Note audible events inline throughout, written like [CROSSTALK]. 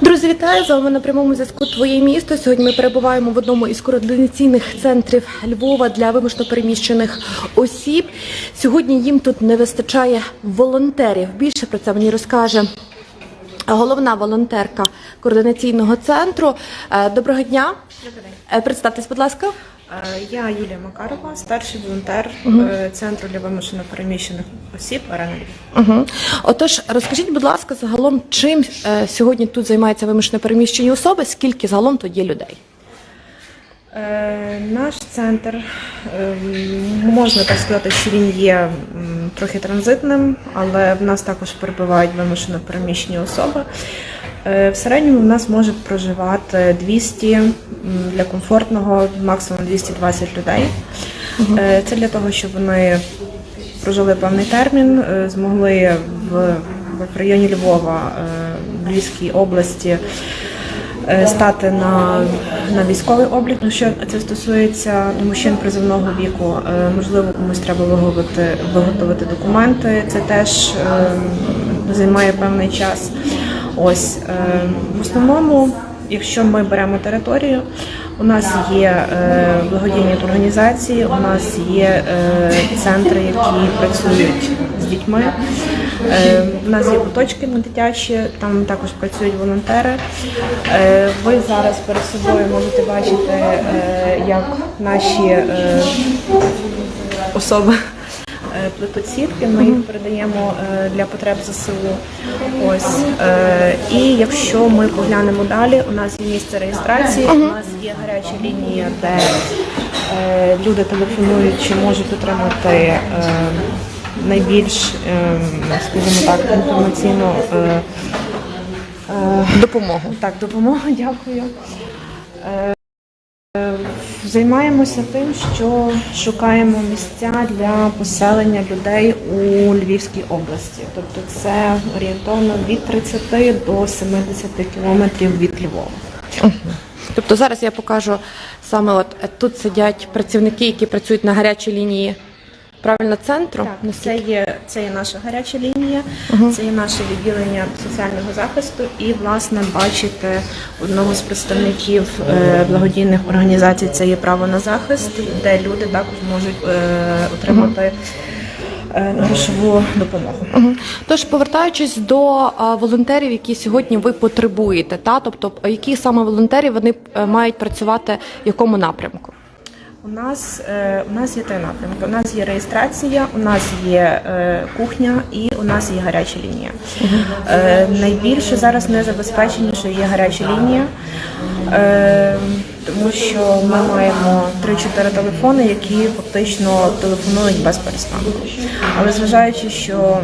Друзі, вітаю з вами на прямому зв'язку Твоє місто. Сьогодні ми перебуваємо в одному із координаційних центрів Львова для вимушено переміщених осіб. Сьогодні їм тут не вистачає волонтерів. Більше про це мені розкаже головна волонтерка координаційного центру. Е, Доброго дня. Е, Представтесь, будь ласка. Е, Я Юлія Макарова, старший волонтер угу. центру для вимушено переміщених осіб Арена Угу. Отож, розкажіть, будь ласка, загалом чим сьогодні тут займаються вимушено переміщені особи? Скільки загалом тут є людей? Е, Наш центр е, можна так сказати, що він є трохи транзитним, але в нас також перебувають вимушено переміщені особи. Е, В середньому в нас може проживати 200 для комфортного, максимум 220 людей. Е, Це для того, щоб вони прожили певний термін, змогли в, в районі Львова, в Львівській області стати на, на військовий облік. Ну, Що це стосується мужчин призовного віку, е, можливо, комусь треба виготовити, виготовити документи. Це теж е, займає певний час. Ось е, в основному, якщо ми беремо територію, у нас є е, благодійні організації, у нас є е, центри, які працюють з дітьми. Е, У нас є куточки на дитячі, там також працюють волонтери. Ви зараз перед собою можете бачити, як наші особи плетуть сітки. Ми їх передаємо е, для потреб ЗСУ. Ось Е, і якщо ми поглянемо далі, у нас є місце реєстрації, у нас є гаряча лінія, де е, люди телефонують чи можуть отримати. е, Найбільш, скажімо так, інформаційну е, е, Допомогу. так, допомогу, [LAUGHS] дякую. Займаємося тим, що шукаємо місця для поселення людей у Львівській області. Тобто це орієнтовно від 30 до 70 кілометрів від Львова. Тобто зараз я покажу саме от е, тут сидять працівники, які працюють на гарячій лінії правильно центру. Так, це є, це є наша гаряча лінія, це є наше відділення соціального захисту. І, власне, бачите одного з представників е, благодійних організацій це є право на захист, де люди також можуть е, отримати е, грошову допомогу. Мгм. Тож, повертаючись до а, волонтерів, які сьогодні ви потребуєте, та тобто які саме волонтери вони е, мають працювати в якому напрямку? У нас е, у нас є три напрямки. У нас є реєстрація, у нас є е, кухня і у нас є гаряча лінія. Е, найбільше зараз незабезпеченіше є гаряча лінія, тому що ми маємо 3-4 телефони, які фактично телефонують без перестанку. Але зважаючи, що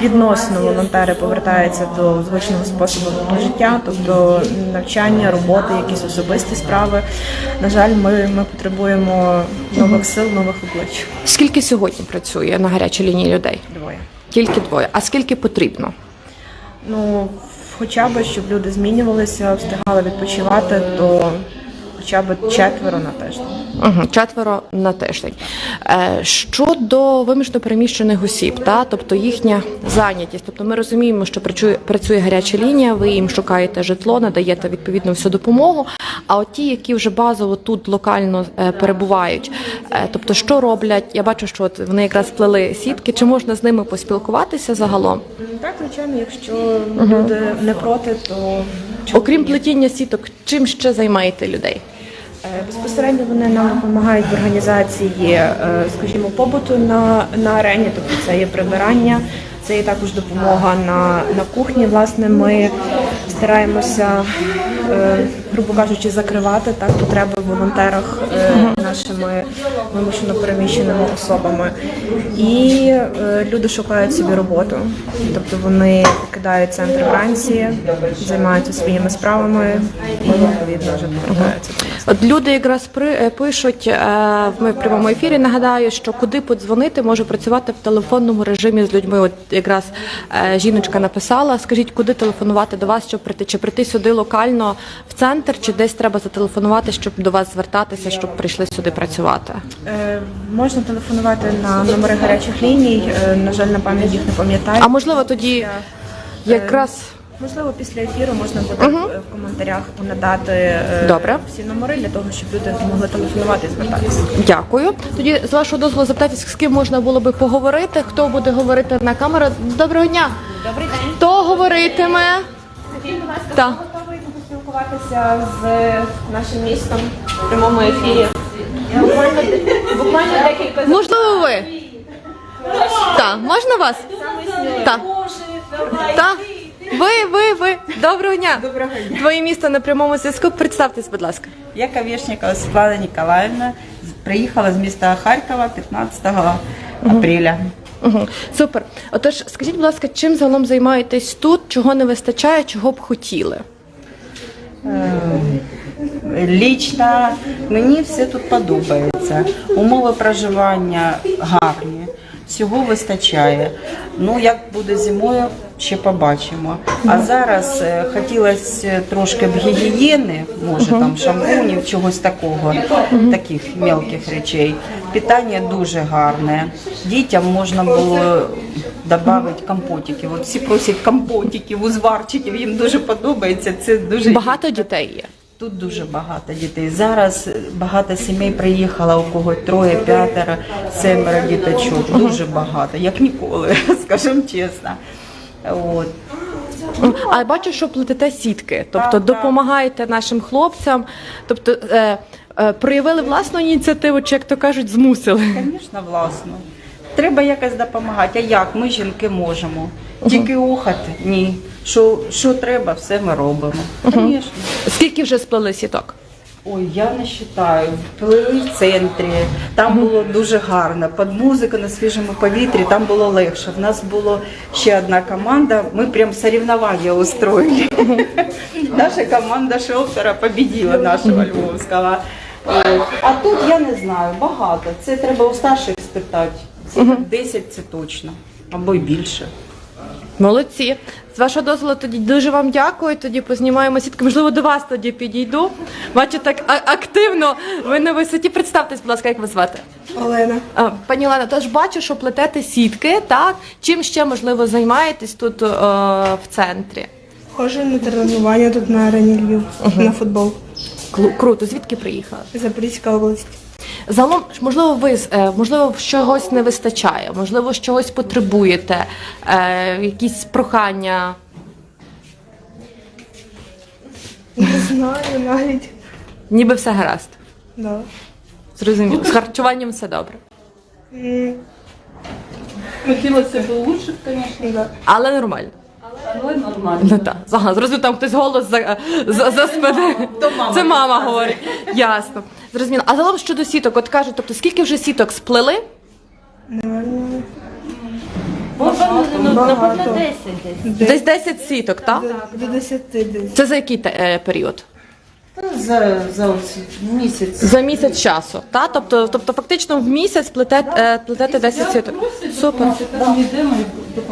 відносно волонтери повертаються до звичного способу життя, тобто навчання, роботи, якісь особисті справи. На жаль, ми, ми потребуємо нових сил, нових облич. Скільки сьогодні працює на гарячій лінії людей? Двоє. Тільки двоє. А скільки потрібно? Ну, хоча б, щоб люди змінювалися, встигали відпочивати, то хоча б четверо на тиждень. Угу, четверо на тиждень. Е, щодо вимушено переміщених осіб, та тобто їхня зайнятість. Тобто ми розуміємо, що працює, працює гаряча лінія, ви їм шукаєте житло, надаєте відповідну всю допомогу. А от ті, які вже базово тут локально е, перебувають, е, тобто що роблять? Я бачу, що от вони якраз плели сітки. Чи можна з ними поспілкуватися загалом? Так, звичайно, якщо люди не проти, то чому Окрім ні? плетіння сіток, чим ще займаєте людей? Е, Безпосередньо вони нам допомагають в організації, е, скажімо, побуту на, на арені, тобто це є прибирання, це є також допомога на, на кухні. Власне, ми стараємося, е, грубо кажучи, закривати так потреби в волонтерах нашими вимушено переміщеними особами. І люди шукають собі роботу. Тобто вони покидають центр вранці, займаються своїми справами і відповідно вже повертаються. От люди якраз при е, пишуть е, ми в прямому ефірі. Нагадаю, що куди подзвонити може працювати в телефонному режимі з людьми. От якраз е, жіночка написала. Скажіть, куди телефонувати до вас, щоб прийти, чи прийти сюди локально в центр, чи десь треба зателефонувати, щоб до вас звертатися, щоб прийшли сюди працювати. Е, Можна телефонувати на номери гарячих ліній. Е, На жаль, на пам'ять їх не пам'ятаю. А можливо, тоді якраз Можливо, після ефіру можна буде е, в коментарях надати е, Добре. всі номери для того, щоб люди могли телефонувати і звертатися. Дякую. Тоді з вашого дозволу запитатись, з ким можна було би поговорити. Хто буде говорити на камеру? Доброго дня. Добрий день. Хто говоритиме? Так. Готовий поспілкуватися з нашим містом в прямому ефірі. Буквально, буквально декілька Можливо, ви? Так, можна вас? Так. Так. Ви, ви, ви. Доброго дня. Доброго дня. Твоє місто на прямому зв'язку. Представтесь, будь ласка. Я Ковешникова Світлана Ніколаївна. Приїхала з міста Харкова 15 апреля. Угу. Супер. Отож, скажіть, будь ласка, чим загалом займаєтесь тут? Чого не вистачає, чого б хотіли? Лічно мені все тут подобається. Умови проживання гарні, всього вистачає. Ну, як буде зимою, ще побачимо. А зараз е, хотілося трошки б гігієни, може там шампунів, чогось такого, таких мелких речей. Питання дуже гарне. Дітям можна було додати компотиків. От всі просять компотиків, узварчиків, їм дуже подобається. Це дуже Багато дітей є. Тут дуже багато дітей. Зараз багато сімей приїхало, у кого троє, п'ятеро, семеро діточок. Дуже багато, як ніколи, [LAUGHS] скажімо чесно. От. А я бачу, що плетете сітки, тобто Так, так. допомагаєте нашим хлопцям, тобто е, е, проявили власну ініціативу, чи як то кажуть, змусили. Звісно, власно. Треба якось допомагати. А як? Ми жінки можемо. Тільки охати? Ні. Що, що треба, все ми робимо. Звісно. Скільки вже сплели сіток? Ой, я не вважаю. Плили в центрі, там було дуже гарно. Під музику на свіжому повітрі там було легше. В нас була ще одна команда, ми прям соревновання устроїли. [LAUGHS] Наша команда шелтера победила нашого Львовського. А тут я не знаю, багато. Це треба у старших спитати. Це 10 це точно, або й більше. Молодці. З вашого дозволу тоді дуже вам дякую. Тоді познімаємо сітки. Можливо, до вас тоді підійду. Бачу так активно. Ви на висоті. Представтесь, будь ласка, як вас звати? Олена. А, Пані Олена, тож бачу, що плетете сітки, так? Чим ще можливо займаєтесь тут е, в центрі? Хожу на тренування тут на арені Львів на футбол. Круто, звідки приїхали? Запорізька область. Загалом, можливо, ви е, можливо, чогось не вистачає, можливо, чогось потребуєте, е, якісь прохання. Не знаю навіть. Ніби все гаразд. Да. Зрозуміло. З харчуванням все добре. Хотілося б лучше, звісно, да. Але нормально. Нормально. Ну так. Ага, зрозуміло, там хтось голос за, за, за спини. Це мама говорить. Ясно. Зрозуміло. А загалом щодо сіток, от кажуть, тобто скільки вже сіток сплели? Ну, Багато. напевно, 10 десь. Десь 10 сіток, так? до 10 десь. Це за який те- е, період? За, за ось місяць. За місяць часу, так? Тобто, тобто фактично в місяць плетете, е, плетете 10 сіток. Супер. Там йдемо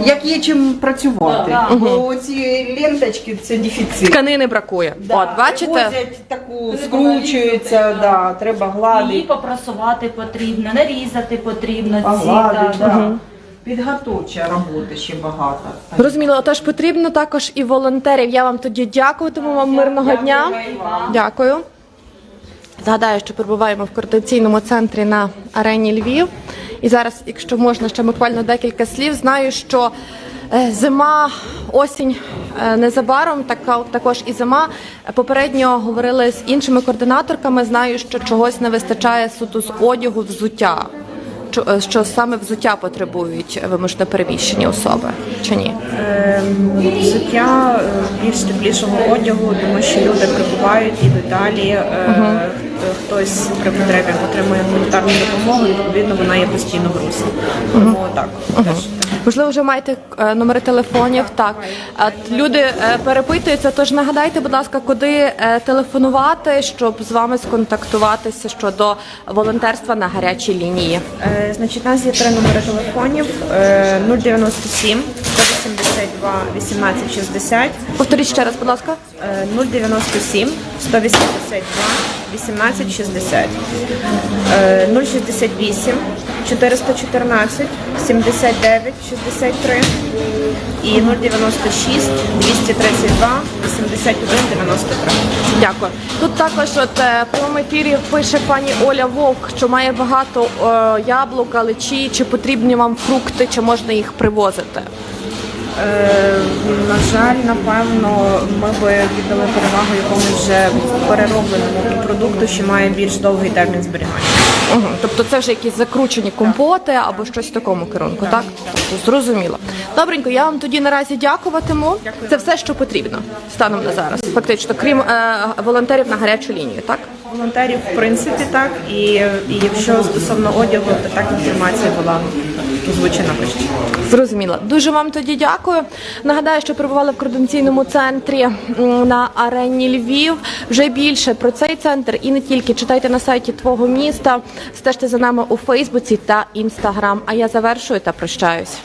Як є чим працювати, бо ці ленточки це дефіцит. Тканини бракує. От, бачите? Возять таку, скручується, да, треба Її гладити, попрасувати потрібно, нарізати потрібно ці. погладити. да. Да. Підготовча робота ще багато. Зрозуміло, тож потрібно також і волонтерів. Я вам тоді дякуватиму вам мирного дня. Дякую. Згадаю, що перебуваємо в координаційному центрі на арені Львів. І зараз, якщо можна, ще буквально декілька слів. Знаю, що е, зима, осінь е, незабаром, така також і зима. Попередньо говорили з іншими координаторками. Знаю, що чогось не вистачає суто з одягу, взуття. Що- е, саме взуття потребують вимушено переміщені особи чи ні? Ем, Взуття е, більш теплішого одягу, тому що люди прибувають, і далі. Угу. хтось при потребі отримує гуманітарну допомогу, і відповідно вона є постійно в русі. Тому так. теж. Можливо, вже маєте е, номери телефонів. Так Е, люди е, перепитуються. Тож нагадайте, будь ласка, куди е, телефонувати, щоб з вами сконтактуватися щодо волонтерства на гарячій лінії. Е, Значить, у нас є три номери телефонів: е, 097 182 1860, Повторіть ще раз, будь ласка. е, 097 182 1860, е, 068 414 79 63 і 096 232 81 93. Дякую. Тут також от е, ефірі пише пані Оля Вовк, що має багато е, яблук, алечі, чи потрібні вам фрукти, чи можна їх привозити. Е, на жаль, напевно, ми би віддали перевагу якомусь вже переробленому продукту, що має більш довгий термін зберігання. Угу. Тобто це вже якісь закручені компоти або щось в такому керунку, так? Тобто, зрозуміло. Добренько, я вам тоді наразі дякуватиму. Це все, що потрібно станом на зараз. Фактично, крім е, волонтерів на гарячу лінію, так? Волонтерів, в принципі, так. І, і якщо стосовно одягу, то так інформація була озвучена вище. Зрозуміло. Дуже вам тоді дякую. Нагадаю, що перебували в координаційному центрі на арені Львів. Вже більше про цей центр і не тільки читайте на сайті твого міста, стежте за нами у Фейсбуці та Інстаграм. А я завершую та прощаюсь.